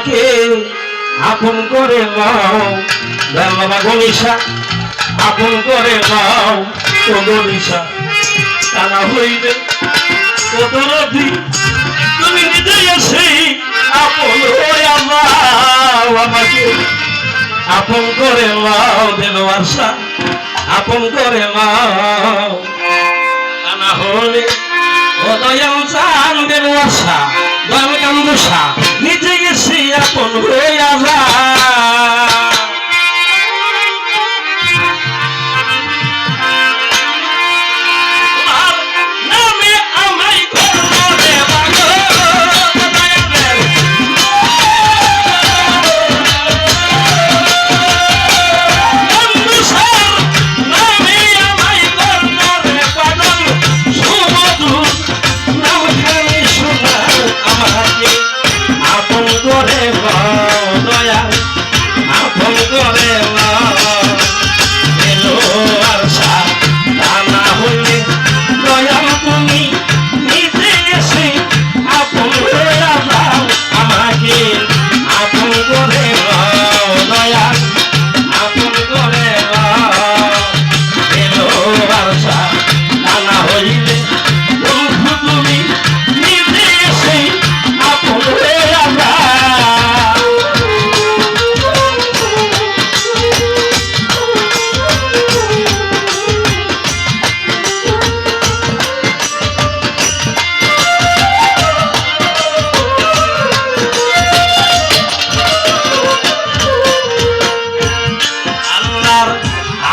আমাকে আপন করে নাও। দয়াল বাবা গণিসা আপন করে নাও। তো গণিসা তারা হইবে কত রাধি তুমি নিজেই সেই আপন হয়ে আমাও আমাকে। আপন করে নাও দেন আশা আপন করে নাও। আনা হলে কত দয়াল চান দেলবাসা দয়াল কান্দুসা নিজে বেশি আপন হইয়া যায়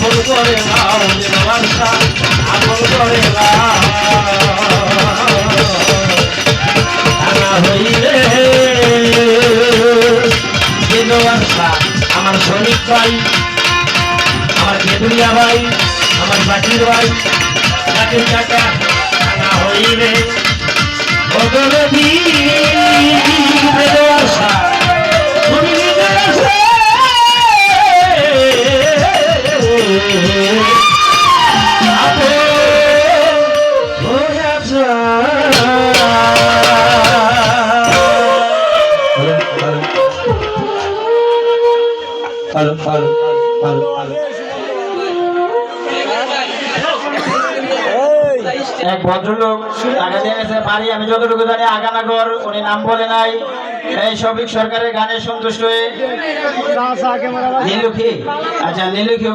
করে নাও শাহ আপন করে নাও হইলে শাহ আমার শ্রমিক ভাই, আমার কেদুরিয়া ভাই, আমার বাকির ভাই কাকা আনা হইলে বদলে এক ভদ্রলোক টাকা দিয়ে গেছে বাড়ি আমি যতটুকু জানি আগানাগর উনি নাম বলে নাই। এই শফিক সরকারের গানে সন্তুষ্ট হয়ে নীলুখি আচ্ছা নীলুখি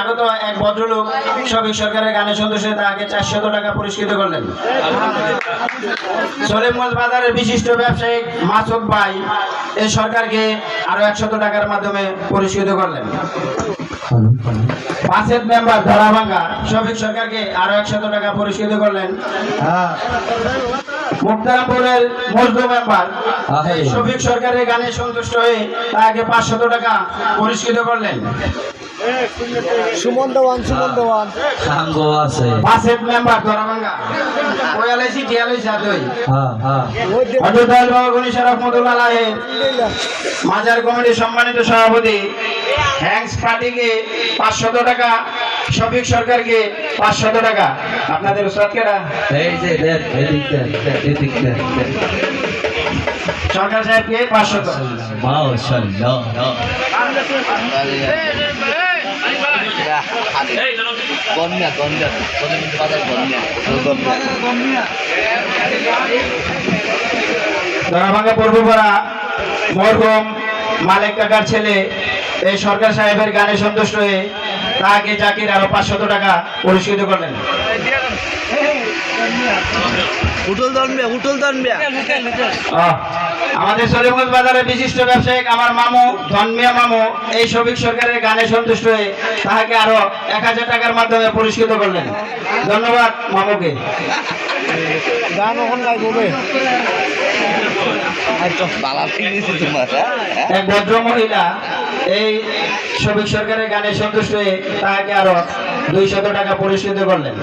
আগত এক ভদ্রলোক শফিক সরকারের গানে সন্তুষ্ট হয়ে তাকে চারশত টাকা পুরস্কৃত করলেন। সলিমগঞ্জ বাজারের বিশিষ্ট ব্যবসায়ী মাসুদ ভাই এই সরকারকে আরও একশত টাকার মাধ্যমে পরিশোধ করলেন। পাঁচের মেম্বার ধরাভাঙ্গা শফিক সরকারকে আরও একশত টাকা পরিশোধ করলেন। মুক্তারামপুরের মজদু মেম্বার এই শফিক সরকারের গানে সন্তুষ্ট হয়ে তাকে পাঁচশত টাকা পরিশোধ করলেন। সুমন দেওয়ান সুমন দেওয়ান। সাঙ্গো আছে। পাঁচের মেম্বার ধরাভাঙ্গা পয়ালাইছি টিয়ালাইছি আদই হ্যাঁ হ্যাঁ। বাবা আলাইহি মাজার কমিটির সম্মানিত সভাপতি হ্যাংস পার্টিকে পাঁচশত টাকা শফিক সরকারকে পাঁচশত টাকা। আপনাদের উস্তাদকেরা এই যে এদিক এদিক। সরকার সাহেবকে পাঁচশত। মাশাআল্লাহ মরগম মালিক কাকার ছেলে এই সরকার সাহেবের গানে সন্তুষ্ট হয়ে তাকে জাকির আরও পাঁচশত টাকা পরিষ্কৃত করলেন। আমাদের সলিমগঞ্জ বাজারের বিশিষ্ট ব্যবসায়িক আমার মামু ধনমিয়া মামু এই শফিক সরকারের গানে সন্তুষ্ট হয়ে তাহাকে আরও এক হাজার টাকার মাধ্যমে পুরস্কৃত করলেন। ধন্যবাদ মামুকে। গান ওখান হ্যাঁ? এক ভদ্র মহিলা এই শফিক সরকারের গানে সন্তুষ্ট হয়ে তাহাকে আরও দুইশত টাকা পুরস্কৃত করলেন।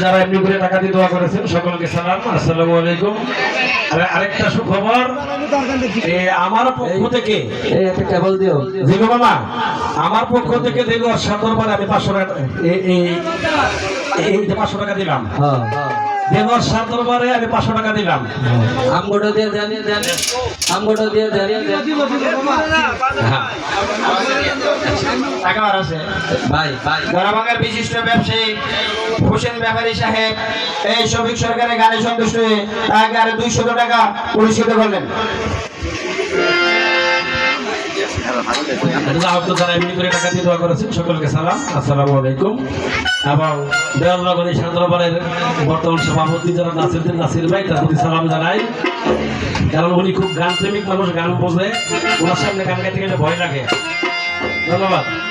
যারা এমনি করে টাকা দিয়ে দোয়া করেছেন সকলকে সালাম। আসসালামু আলাইকুম। আর আরেকটা সুখবর আমার পক্ষ থেকে এই একটা কেবল দিও। জিগো মামা আমার পক্ষ থেকে দেখো সতর্কবার আমি পাঁচশো টাকা এই- এই এই পাঁচশো টাকা দিলাম। হ্যাঁ। দেবর সাত দরবারে আমি পাঁচশো টাকা দিলাম। আমগোটো দিয়ে দেন দেন। আমগোটো দিয়ে দেন হ্যাঁ। আছে। ভাই ভাই। বিশিষ্ট ব্যবসায়ী হোসেন ব্যাপারী সাহেব এই শফিক সরকারের গানে সন্তুষ্ট হয়ে তাকে আরও দুইশত টাকা পুরস্কৃত করলেন। যারা এমনি করে টাকা দিয়ে দোয়া করেছেন, সকলকে সালাম। আসসালামু আলাইকুম। এবং দেওয়ালনগরী সান্দ্রপাড়ের বর্তমান সভাপতি যারা নাসিরুদ্দিন নাসির ভাই তার সালাম জানাই। কারণ উনি খুব গান মানুষ, গান বোঝে। ওনার সামনে গান গাইতে গেলে ভয় লাগে। ধন্যবাদ।